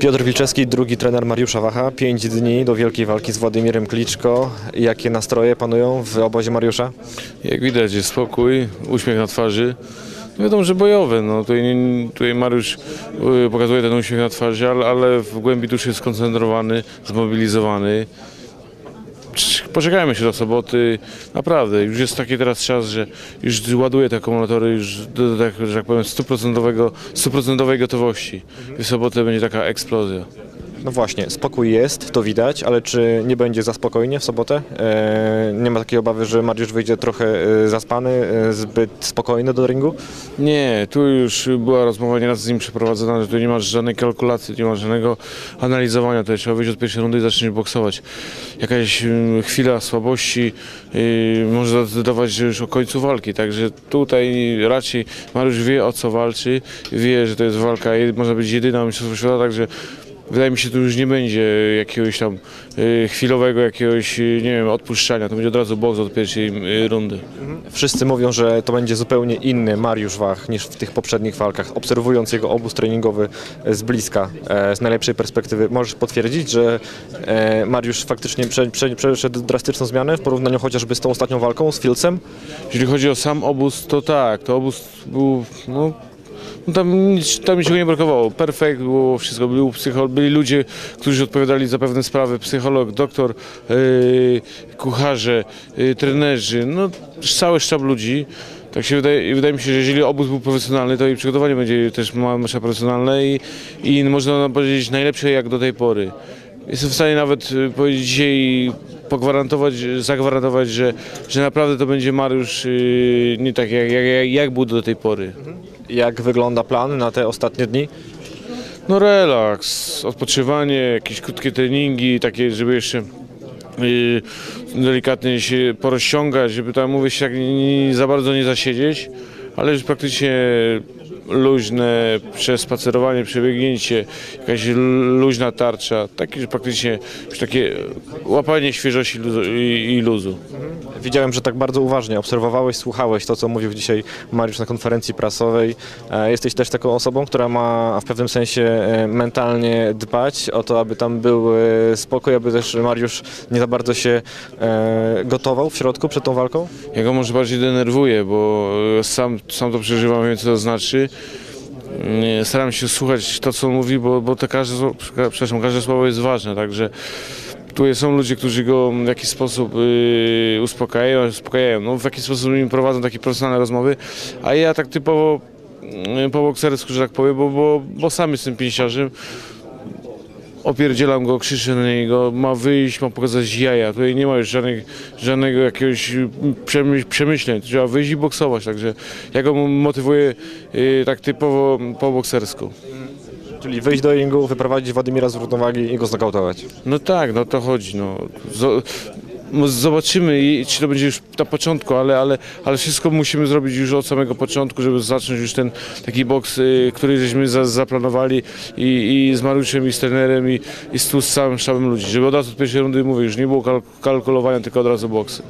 Piotr Wilczewski, drugi trener Mariusza Wacha. Pięć dni do wielkiej walki z Władimirem Kliczko. Jakie nastroje panują w obozie Mariusza? Jak widać jest spokój, uśmiech na twarzy. No Wiadomo, że bojowe. No, tutaj, tutaj Mariusz y, pokazuje ten uśmiech na twarzy, ale, ale w głębi duszy jest skoncentrowany, zmobilizowany. Cz- Poczekajmy się do soboty. Naprawdę, już jest taki teraz czas, że już ładuje te akumulatory już do, do tak, że tak powiem, stuprocentowej gotowości. W sobotę będzie taka eksplozja. No właśnie, spokój jest, to widać, ale czy nie będzie za spokojnie w sobotę? Eee, nie ma takiej obawy, że Mariusz wyjdzie trochę e, zaspany, e, zbyt spokojny do ringu? Nie, tu już była rozmowa nieraz z nim przeprowadzona, że tu nie ma żadnej kalkulacji, nie ma żadnego analizowania. Tutaj trzeba wyjść od pierwszej rundy i zacząć boksować. Jakaś mm, chwila słabości może zdecydować że już o końcu walki, także tutaj raczej Mariusz wie o co walczy, wie, że to jest walka, może być jedyna mistrzostwo świata, także Wydaje mi się, tu już nie będzie jakiegoś tam yy, chwilowego jakiegoś, yy, nie wiem, odpuszczania. To będzie od razu boks od pierwszej yy, rundy. Wszyscy mówią, że to będzie zupełnie inny Mariusz Wach niż w tych poprzednich walkach. Obserwując jego obóz treningowy z bliska, e, z najlepszej perspektywy, możesz potwierdzić, że e, Mariusz faktycznie prze, prze, przeszedł drastyczną zmianę w porównaniu chociażby z tą ostatnią walką z Filcem? Jeżeli chodzi o sam obóz, to tak, to obóz był, no tam, nic, tam niczego nie brakowało. Perfekt było wszystko. Był psycho, byli ludzie, którzy odpowiadali za pewne sprawy, psycholog, doktor, yy, kucharze, yy, trenerzy, no cały sztab ludzi. Tak się wydaje, wydaje mi się, że jeżeli obóz był profesjonalny, to i przygotowanie będzie też ma- mocno profesjonalne i, i można powiedzieć najlepsze jak do tej pory. Jestem w stanie nawet y, powiedzieć dzisiaj pogwarantować, zagwarantować, że, że naprawdę to będzie Mariusz y, nie tak jak, jak, jak- był do tej pory. Jak wygląda plan na te ostatnie dni? No relaks, odpoczywanie, jakieś krótkie treningi, takie, żeby jeszcze y, delikatnie się porozciągać, żeby tam mówię się tak nie, nie, za bardzo nie zasiedzieć, ale już praktycznie luźne przespacerowanie, przebiegnięcie, jakaś luźna tarcza, takie praktycznie już takie łapanie świeżości i, luzu. Widziałem, że tak bardzo uważnie obserwowałeś, słuchałeś to, co mówił dzisiaj Mariusz na konferencji prasowej. E, Jesteś też taką osobą, która ma w pewnym sensie e, mentalnie dbać o to, aby tam był e, spokój, aby też Mariusz nie za bardzo się gotował w środku przed tą walką? Ja go może bardziej denerwuję, bo sam, sam to przeżywam, wiem co to znaczy. Staram się słuchać to, co on mówi, bo, bo to każde, przepraszam, każde słowo jest ważne, także tu są ludzie, którzy go w jakiś sposób y, uspokajają, uspokajają, no, w jakiś sposób im prowadzą takie profesjonalne rozmowy, a ja tak typowo y, po boksersku, że tak powiem, bo, bo, bo sam jestem pięściarzem, opierdzielam go, krzyczę na niego, ma wyjść, ma pokazać jaja. Tutaj nie ma już żadnych, żadnego jakiegoś przemyśl, przemyśleń. Trzeba wyjść i boksować, także ja go motywuję y, tak typowo po boksersku. Czyli wyjść do ringu, wyprowadzić Władimira z równowagi i go znokautować. No tak, no to chodzi. No. No Zobaczymy, czy to będzie już na początku, ale, ale, ale wszystko musimy zrobić już od samego początku, żeby zacząć już ten taki boks, y, który żeśmy za, zaplanowali i, i z Mariuszem, i z trenerem, i, i z, tu z całym sztabem ludzi. Żeby od razu od pierwszej rundy, mówię, już nie było kalk- kalkulowania, tylko od razu boksy.